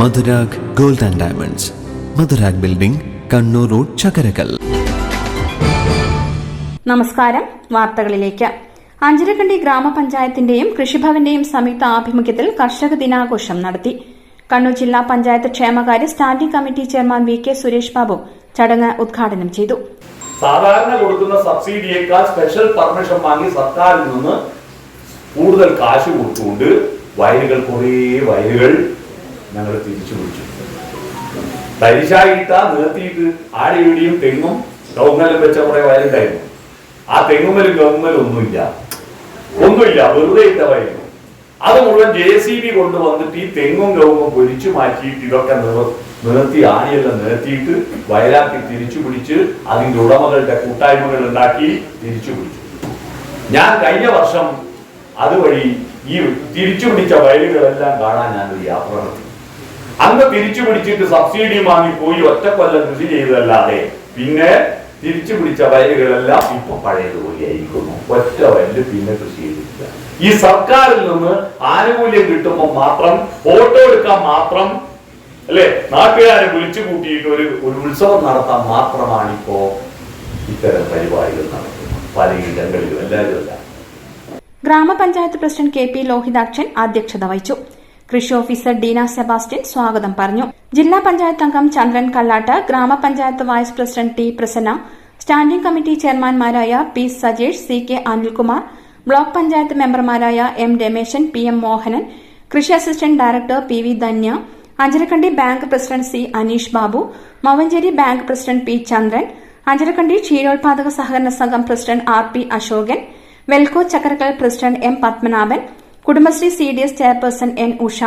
Madhurag gold and diamonds. Madhurag building Kannur road Chakkarakkal. നമസ്കാരം. വാർത്തകളിലേക്ക്. അഞ്ചരക്കണ്ടി ഗ്രാമപഞ്ചായത്തിന്റെയും കൃഷിഭവന്റെയും സംയുക്ത ആഭിമുഖ്യത്തിൽ കർഷക ദിനാഘോഷം നടത്തി. കണ്ണൂർ ജില്ലാ പഞ്ചായത്ത് ക്ഷേമകാര്യ standing committee chairman V K Suresh Babu ചടങ്ങ് ഉദ്ഘാടനം ചെയ്തു. സാധാരണ കൊടുക്കുന്ന സബ്സിഡിയേക്കാൾ സ്പെഷ്യൽ പെർമിഷൻ വാങ്ങി സർക്കാരിൽ നിന്ന് കൂടുതൽ കാശ് കൊടുത്തുകൊണ്ട് വയലുകൾ കുറേ വയലുകൾ ഞങ്ങൾ തിരിച്ചു പിടിച്ചു തരിശായിട്ട നിർത്തിയിട്ട് ആടിയുടിയും തെങ്ങും കൗങ്ങലും വെച്ച കുറെ വയലുണ്ടായിരുന്നു. ആ തെങ്ങുമലും കൗങ്ങലും ഒന്നുമില്ല. ഒന്നുമില്ല വെറുതെ ഇട്ട വയലും. അത് മുഴുവൻ ജെ സി ബി കൊണ്ടുവന്നിട്ട് ഈ തെങ്ങും കവുങ്ങും പൊരിച്ചു മാറ്റിയിട്ട് ഇതൊക്കെ നിർ- നിർത്തി ആണിയെല്ലാം നിർത്തിയിട്ട് വയലാക്കി തിരിച്ചു പിടിച്ച് അതിന്റെ ഉടമകളുടെ കൂട്ടായ്മകൾ ഉണ്ടാക്കി തിരിച്ചു പിടിച്ചു. ഞാൻ കഴിഞ്ഞ വർഷം അതുവഴി ഈ തിരിച്ചു പിടിച്ച വയലുകളെല്ലാം കാണാൻ ഞാനൊരു യാത്ര നടത്തി. അന്ന് തിരിച്ചു പിടിച്ചിട്ട് സബ്സിഡി വാങ്ങി പോയി ഒറ്റക്കൊല്ലം കൃഷി ചെയ്തതല്ലാതെ പിന്നെ തിരിച്ചു പിടിച്ച വയലുകളെല്ലാം ഇപ്പൊ പഴയതുപോലെ ആയിരിക്കുന്നു ഒറ്റ വയൽ പിന്നെ കൃഷി ചെയ്തിട്ടില്ല. ഈ സർക്കാരിൽ നിന്ന് ആനുകൂല്യം കിട്ടുമ്പോൾ മാത്രം ഫോട്ടോ എടുക്കാൻ മാത്രം അല്ലെ? നാട്ടുകാരെ വിളിച്ചു കൂട്ടിയിട്ട് ഒരു ഒരു ഉത്സവം നടത്താൻ മാത്രമാണ് ഇപ്പോ ഇത്തരം പരിപാടികൾ നടത്തുന്നത് പലയിടങ്ങളിലും എല്ലാവരും ഗ്രാമപഞ്ചായത്ത് പ്രസിഡന്റ് കെ പി ലോഹിതാക്ഷൻ അധ്യക്ഷത വഹിച്ചു. കൃഷി ഓഫീസർ ഡീന സെബാസ്റ്റ്യൻ സ്വാഗതം പറഞ്ഞു. ജില്ലാ പഞ്ചായത്ത് അംഗം ചന്ദ്രൻ കല്ലാട്ട് ഗ്രാമപഞ്ചായത്ത് vice president T Prasanna standing committee ചെയർമാൻമാരായ P Sajesh C K Anilkumar block panchayat മെമ്പർമാരായ M Rameshan P M Mohanan കൃഷി assistant director P V Dhanya Ancharakandy bank president C Aneesh Babu Mavancheri bank president P Chandran Ancharakandy ക്ഷീരോത്പാദക സഹകരണ സംഘം president R P Ashokan Welco Chakkarakkal president M Padmanabhan Kudumbashree C D S chairperson N Usha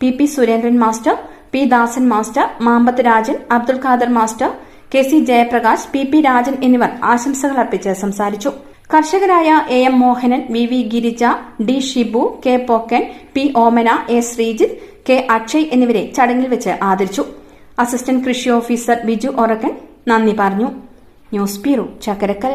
P P Surendran master P Dasan master Mambath Rajan Abdul Khader master K C Jayaprakash P P Rajan എന്നിവർ ആശംസകൾ അർപ്പിച്ച് സംസാരിച്ചു. കർഷകരായ A M Mohanan V V Girija D Shibu K Pokkan P Omana A Sreejith K Akshay എന്നിവരെ ചടങ്ങിൽ വെച്ച് ആദരിച്ചു. Assistant കൃഷി officer Biju Orakkan നന്ദി പറഞ്ഞു. News bureau Chakkarakkal